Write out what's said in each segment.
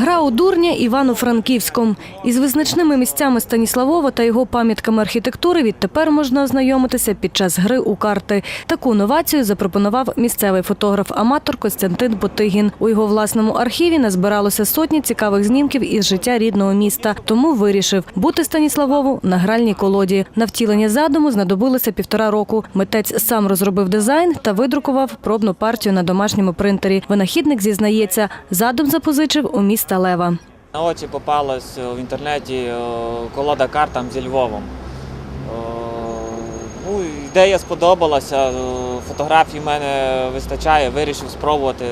Гра у дурня Івано-Франківськом. Із визначними місцями Станіславова та його пам'ятками архітектури відтепер можна ознайомитися під час гри у карти. Таку новацію запропонував місцевий фотограф-аматор Костянтин Ботигін. У його власному архіві назбиралося сотні цікавих знімків із життя рідного міста. Тому вирішив бути Станіславову на гральній колоді. На втілення задуму знадобилося півтора року. Митець сам розробив дизайн та видрукував пробну партію на домашньому принтері. Винахідник зізнається, задум запозичив у міста Лева. На очі попалась е, в інтернеті е, колода карт зі Львовом. Е, Ну, ідея сподобалася, фотографій в мене вистачає, вирішив спробувати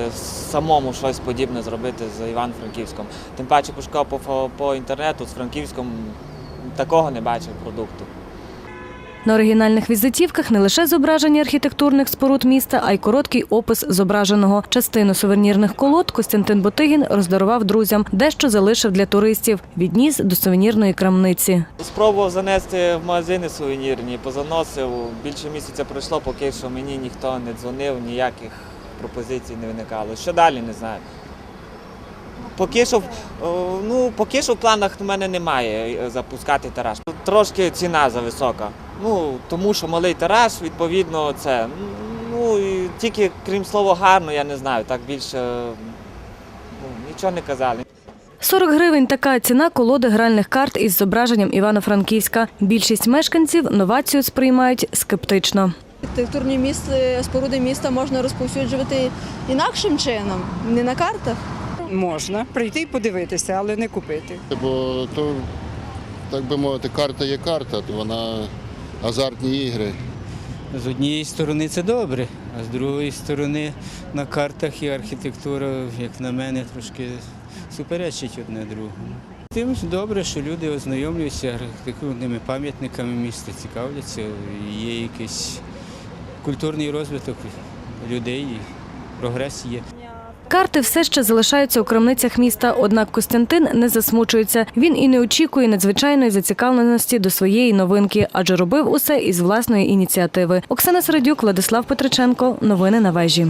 самому щось подібне зробити з Івано-Франківськом. Тим паче пошукав по, по інтернету з Франківськом, такого не бачив продукту. На оригінальних візитівках не лише зображення архітектурних споруд міста, а й короткий опис зображеного. Частину сувенірних колод Костянтин Ботигін роздарував друзям, дещо залишив для туристів. Відніс до сувенірної крамниці. Спробував занести в магазини сувенірні, позаносив. Більше місяця пройшло, поки що мені ніхто не дзвонив, ніяких пропозицій не виникало. Що далі, не знаю. Поки що, ну, поки що в планах в мене немає е, запускати тираж. Трошки ціна зависока. Ну, тому що малий тираж, відповідно, це. Ну і тільки крім слова гарно, я не знаю, так більше ну, нічого не казали. 40 гривень така ціна колоди гральних карт із зображенням Івано-Франківська. Більшість мешканців новацію сприймають скептично. Архітектурні місця, споруди міста можна розповсюджувати інакшим чином, не на картах. Можна прийти і подивитися, але не купити. Бо то, так би мовити, карта є карта, то вона азартні ігри. З однієї сторони це добре, а з другої сторони на картах і архітектура, як на мене, трошки суперечить одне другому. Тим добре, що люди ознайомлюються архітектурними пам'ятниками міста, цікавляться, є якийсь культурний розвиток людей, прогрес є. Карти все ще залишаються у крамницях міста, однак Костянтин не засмучується. Він і не очікує надзвичайної зацікавленості до своєї новинки, адже робив усе із власної ініціативи. Оксана Середюк, Владислав Петриченко. Новини на вежі.